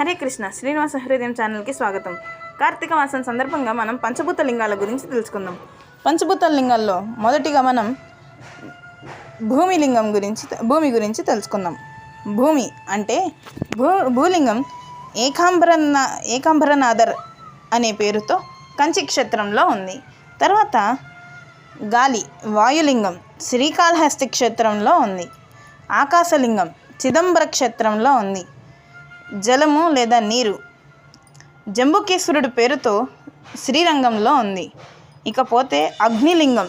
హరే కృష్ణ శ్రీనివాస హృదయం ఛానల్కి స్వాగతం. కార్తీక మాసం సందర్భంగా మనం పంచభూత లింగాల గురించి తెలుసుకుందాం. పంచభూత లింగాల్లో మొదటిగా మనం భూమి లింగం గురించి భూమి గురించి తెలుసుకుందాం. భూమి అంటే భూ భూలింగం ఏకాంబరన ఏకాంబరనాథర్ అనే పేరుతో కంచి క్షేత్రంలో ఉంది. తర్వాత గాలి వాయులింగం శ్రీకాళహస్తి క్షేత్రంలో ఉంది. ఆకాశలింగం చిదంబర క్షేత్రంలో ఉంది. జలము లేదా నీరు. జంబుకేశ్వరుడు పేరుతో శ్రీరంగంలో ఉంది. ఇకపోతే అగ్నిలింగం.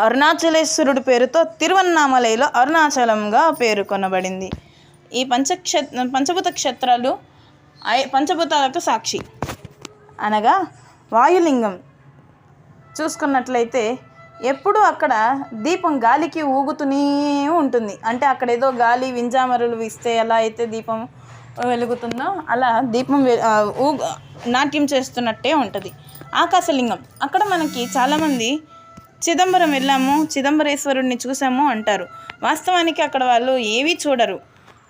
అరుణాచలేశ్వరుడు పేరుతో తిరువన్నామలైలో అరుణాచలంగా పేర్కొనబడింది ఈ పంచక్ష పంచభూత క్షేత్రాలు ఐ- పంచభూతాలకు సాక్షి. అనగా వాయులింగం. చూసుకున్నట్లయితే ఎప్పుడూ అక్కడ దీపం గాలికి ఊగుతూనే ఉంటుంది. అంటే అక్కడ ఏదో గాలి వింజామరులు వీస్తే ఎలా అయితే దీపం వెలుగుతుందో అలా దీపం వె- ఊగ నాట్యం చేస్తున్నట్టే ఉంటుంది. ఆకాశలింగం. అక్కడ మనకి చాలామంది చిదంబరం వెళ్ళాము చిదంబరేశ్వరుడిని చూసాము అంటారు. వాస్తవానికి అక్కడ వాళ్ళు ఏవీ చూడరు.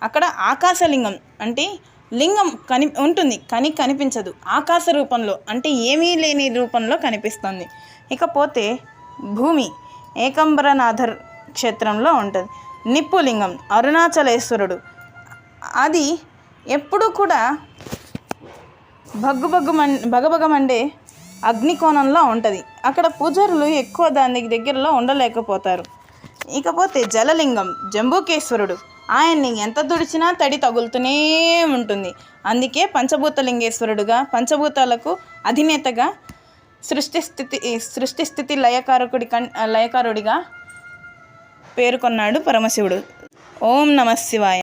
అక్కడ ఆకాశలింగం అంటే లింగం కని ఉంటుంది కానీ కనిపించదు. ఆకాశ రూపంలో అంటే ఏమీ లేని రూపంలో కనిపిస్తుంది. ఇకపోతే భూమి ఏకంబరనాథర్ క్షేత్రంలో ఉంటుంది. నిప్పులింగం అరుణాచలేశ్వరుడు. అది ఎప్పుడూ కూడా భగ్గుబగ్గు మం భగభగమండే అగ్నికోణంలో ఉంటుంది. అక్కడ పూజారులు ఎక్కువ దాని దగ్గరలో ఉండలేకపోతారు. ఇకపోతే జలలింగం జంబూకేశ్వరుడు. ఆయన్ని ఎంత తుడిచినా తడి తగులుతూనే ఉంటుంది. అందుకే పంచభూత లింగేశ్వరుడుగా పంచభూతాలకు అధినేతగా సృష్టి స్థితి సృష్టి స్థితి లయకారకుడి కన్ లయకారుడిగా పేర్కొన్నాడు పరమశివుడు. ఓం నమ శివాయ.